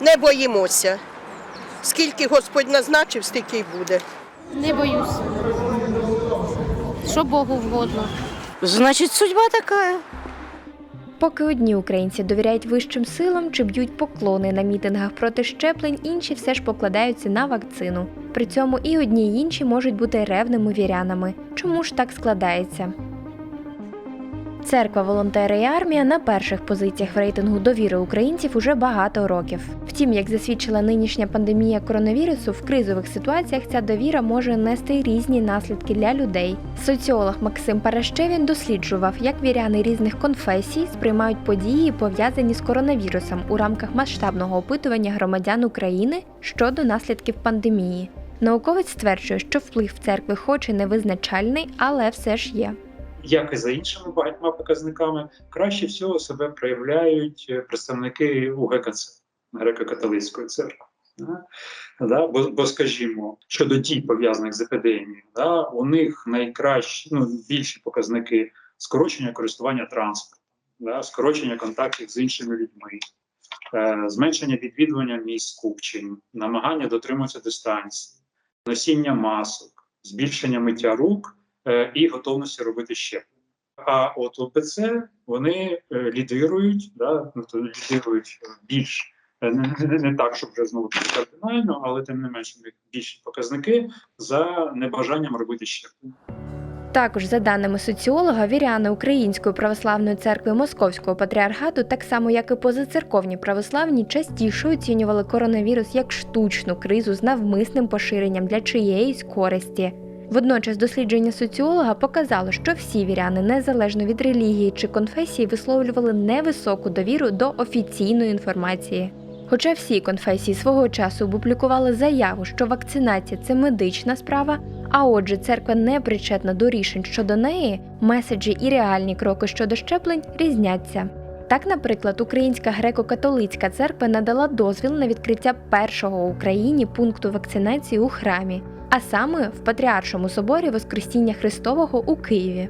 Не боїмося. Скільки Господь назначив, стільки й буде. Не боюсь. Що Богу вгодно. Значить, судьба така. Поки одні українці довіряють вищим силам чи б'ють поклони на мітингах проти щеплень, інші все ж покладаються на вакцину. При цьому і одні й інші можуть бути ревними вірянами. Чому ж так складається? Церква, волонтери і армія на перших позиціях в рейтингу довіри українців уже багато років. Втім, як засвідчила нинішня пандемія коронавірусу, в кризових ситуаціях ця довіра може нести різні наслідки для людей. Соціолог Максим Паращевін досліджував, як віряни різних конфесій сприймають події, пов'язані з коронавірусом у рамках масштабного опитування громадян України щодо наслідків пандемії. Науковець стверджує, що вплив церкви хоч і невизначальний, але все ж є. Як і за іншими багатьма показниками, краще всього себе проявляють е, представники УГКЦ греко-католицької церкви. Да? Бо, бо, скажімо, щодо дій пов'язаних з епідемією, да? у них найкращі, ну більші показники скорочення користування транспортом, да? скорочення контактів з іншими людьми, е, зменшення відвідування місць скупчень, намагання дотримуватися дистанції, носіння масок, збільшення миття рук і готовності робити щеплення. А от ОПЦ вони е, лідирують, да, ну, то лідирують більш е, не, не, не так, щоб вже знову кардинально, але тим не менше більші показники за небажанням робити щеплення. Також, за даними соціолога, віряни Української православної церкви Московського патріархату, так само як і позацерковні православні, частіше оцінювали коронавірус як штучну кризу з навмисним поширенням для чиєїсь користі. Водночас дослідження соціолога показало, що всі віряни, незалежно від релігії чи конфесії, висловлювали невисоку довіру до офіційної інформації. Хоча всі конфесії свого часу опублікували заяву, що вакцинація це медична справа, а отже, церква не причетна до рішень щодо неї, меседжі і реальні кроки щодо щеплень різняться. Так, наприклад, Українська греко-католицька церква надала дозвіл на відкриття першого в Україні пункту вакцинації у храмі, а саме в Патріаршому соборі Воскресіння Христового у Києві.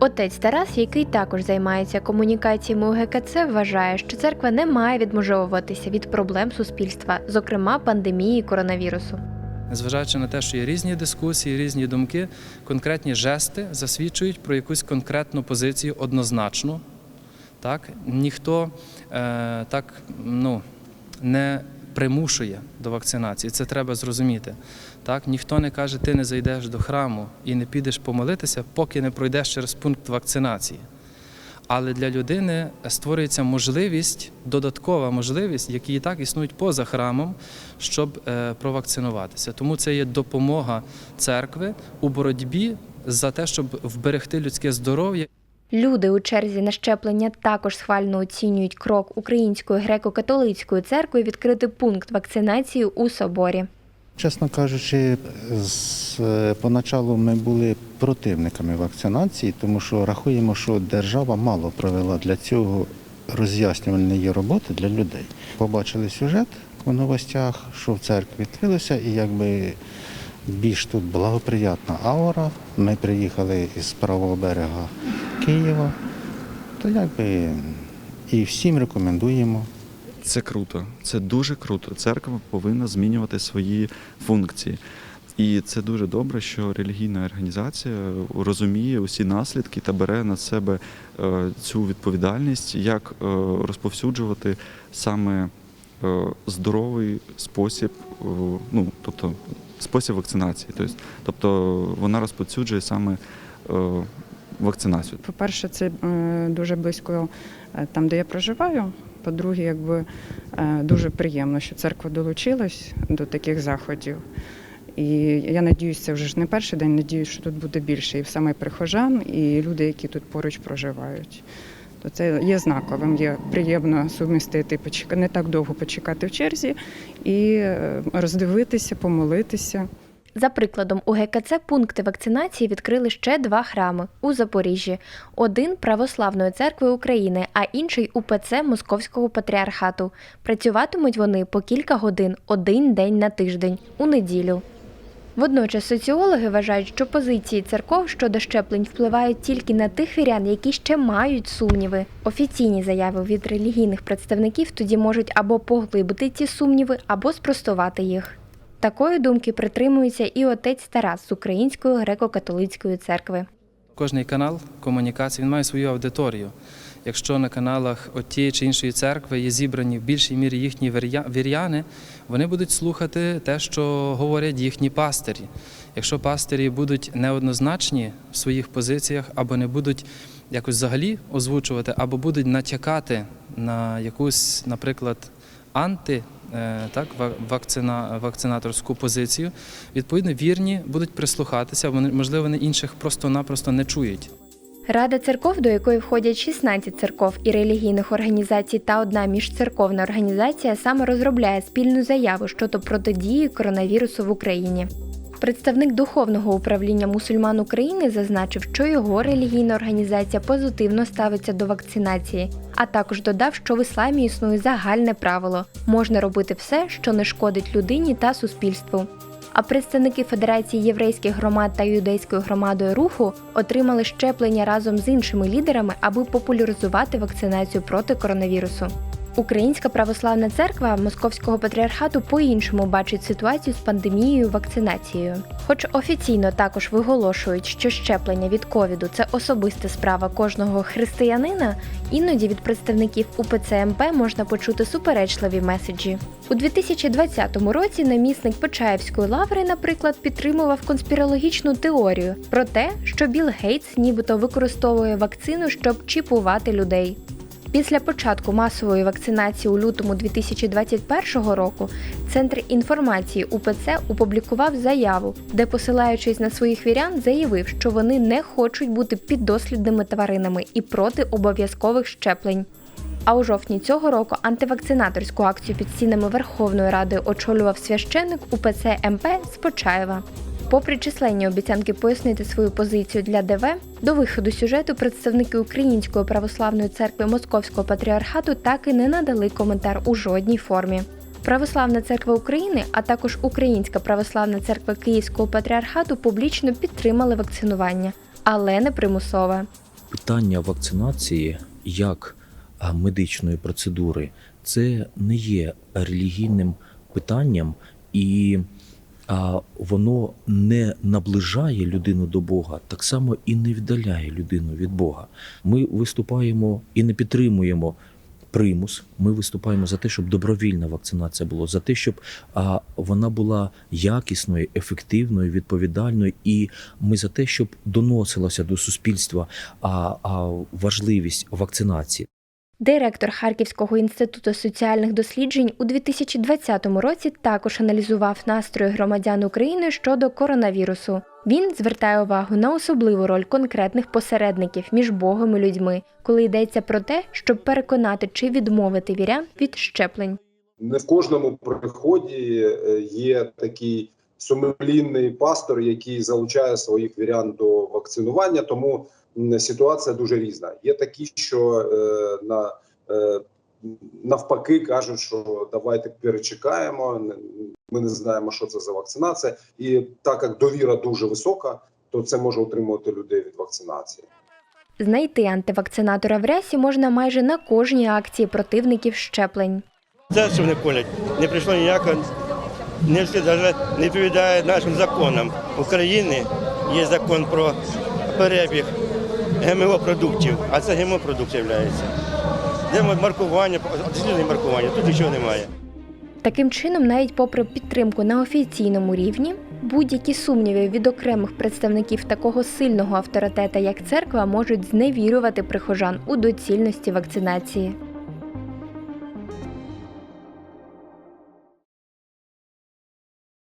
Отець Тарас, який також займається комунікаціями у ГКЦ, вважає, що церква не має відмежовуватися від проблем суспільства, зокрема пандемії коронавірусу. Незважаючи на те, що є різні дискусії, різні думки, конкретні жести засвідчують про якусь конкретну позицію однозначну. Так? Ніхто е, так ну, не примушує до вакцинації, це треба зрозуміти. Так? Ніхто не каже, ти не зайдеш до храму і не підеш помолитися, поки не пройдеш через пункт вакцинації. Але для людини створюється можливість, додаткова можливість, які і так існують поза храмом, щоб е, провакцинуватися. Тому це є допомога церкви у боротьбі за те, щоб вберегти людське здоров'я. Люди у черзі на щеплення також схвально оцінюють крок Української греко-католицької церкви відкрити пункт вакцинації у соборі. Чесно кажучи, з, е, поначалу ми були противниками вакцинації, тому що рахуємо, що держава мало провела для цього роз'яснювальної роботи для людей. Побачили сюжет у новостях, що в церкві відкрилося, і якби більш тут благоприятна аура. Ми приїхали із правого берега Києва, то якби і всім рекомендуємо. Це круто, це дуже круто. Церква повинна змінювати свої функції. І це дуже добре, що релігійна організація розуміє усі наслідки та бере на себе е, цю відповідальність, як е, розповсюджувати саме е, здоровий спосіб, ну тобто спосіб вакцинації. Тобто, вона розповсюджує саме вакцинацію. По-перше, це е, дуже близько там, де я проживаю. По-друге, якби е, дуже приємно, що церква долучилась до таких заходів. І я надіюся, це вже ж не перший день, надіюсь, що тут буде більше і саме прихожан, і люди, які тут поруч проживають. То це є знаковим, є приємно сумістити, не так довго почекати в черзі і е, роздивитися, помолитися. За прикладом, у ГКЦ пункти вакцинації відкрили ще два храми у Запоріжжі: один Православної церкви України, а інший УПЦ Московського патріархату. Працюватимуть вони по кілька годин один день на тиждень у неділю. Водночас соціологи вважають, що позиції церков щодо щеплень впливають тільки на тих вірян, які ще мають сумніви. Офіційні заяви від релігійних представників тоді можуть або поглибити ці сумніви, або спростувати їх. Такої думки притримується і отець Тарас з Української греко-католицької церкви. Кожний канал комунікації він має свою аудиторію. Якщо на каналах от тієї чи іншої церкви є зібрані в більшій мірі їхні віряни, вони будуть слухати те, що говорять їхні пастирі. Якщо пастирі будуть неоднозначні в своїх позиціях або не будуть якось взагалі озвучувати, або будуть натякати на якусь, наприклад, анти. Е, Так, ва- вакцина, вакцинаторську позицію, відповідно, вірні будуть прислухатися, можливо вони інших просто-напросто не чують. Рада церков, до якої входять 16 церков і релігійних організацій та одна міжцерковна організація, саме розробляє спільну заяву щодо протидії коронавірусу в Україні. Представник духовного управління мусульман України зазначив, що його релігійна організація позитивно ставиться до вакцинації, а також додав, що в ісламі існує загальне правило: можна робити все, що не шкодить людині та суспільству. А представники Федерації єврейських громад та юдейської громадою руху отримали щеплення разом з іншими лідерами, аби популяризувати вакцинацію проти коронавірусу. Українська православна церква Московського патріархату по-іншому бачить ситуацію з пандемією вакцинацією. Хоч офіційно також виголошують, що щеплення від ковіду це особиста справа кожного християнина, іноді від представників УПЦ МП можна почути суперечливі меседжі. У 2020 році намісник Почаївської лаври, наприклад, підтримував конспірологічну теорію про те, що Білл Гейтс нібито використовує вакцину, щоб чіпувати людей. Після початку масової вакцинації у лютому 2021 року Центр інформації УПЦ опублікував заяву, де, посилаючись на своїх вірян, заявив, що вони не хочуть бути піддослідними тваринами і проти обов'язкових щеплень. А у жовтні цього року антивакцинаторську акцію під стінами Верховної Ради очолював священник УПЦ МП з Почаєва. Попри численні обіцянки пояснити свою позицію для ДВ, до виходу сюжету представники Української православної церкви Московського патріархату так і не надали коментар у жодній формі. Православна церква України, а також Українська православна церква Київського патріархату публічно підтримали вакцинування, але не примусове. питання вакцинації як медичної процедури це не є релігійним питанням, і воно не наближає людину до Бога, так само і не віддаляє людину від Бога. Ми виступаємо і не підтримуємо. Примус, ми виступаємо за те, щоб добровільна вакцинація була, за те, щоб а, вона була якісною, ефективною, відповідальною, і ми за те, щоб доносилося до суспільства а, а, важливість вакцинації. Директор Харківського інституту соціальних досліджень у 2020 році також аналізував настрої громадян України щодо коронавірусу. Він звертає увагу на особливу роль конкретних посередників між Богом і людьми, коли йдеться про те, щоб переконати чи відмовити вірян від щеплень. Не в кожному приході е, є такий сумлінний пастор, який залучає своїх вірян до вакцинування. Тому ситуація дуже різна. Є такі, що е, на е, навпаки кажуть, що давайте перечекаємо. Ми не знаємо, що це за вакцинація, і так як довіра дуже висока, то це може утримувати людей від вакцинації. Знайти антивакцинатора в рясі можна майже на кожній акції противників щеплень. Це, що вони колять, не прийшло ніяко, не всі навіть не відповідає нашим законам України. Є закон про перебіг ГМО продуктів, а це ГМО продукт є. Де маркування, дослідне маркування, тут нічого немає. Таким чином, навіть попри підтримку на офіційному рівні, будь-які сумніви від окремих представників такого сильного авторитета, як церква, можуть зневірювати прихожан у доцільності вакцинації.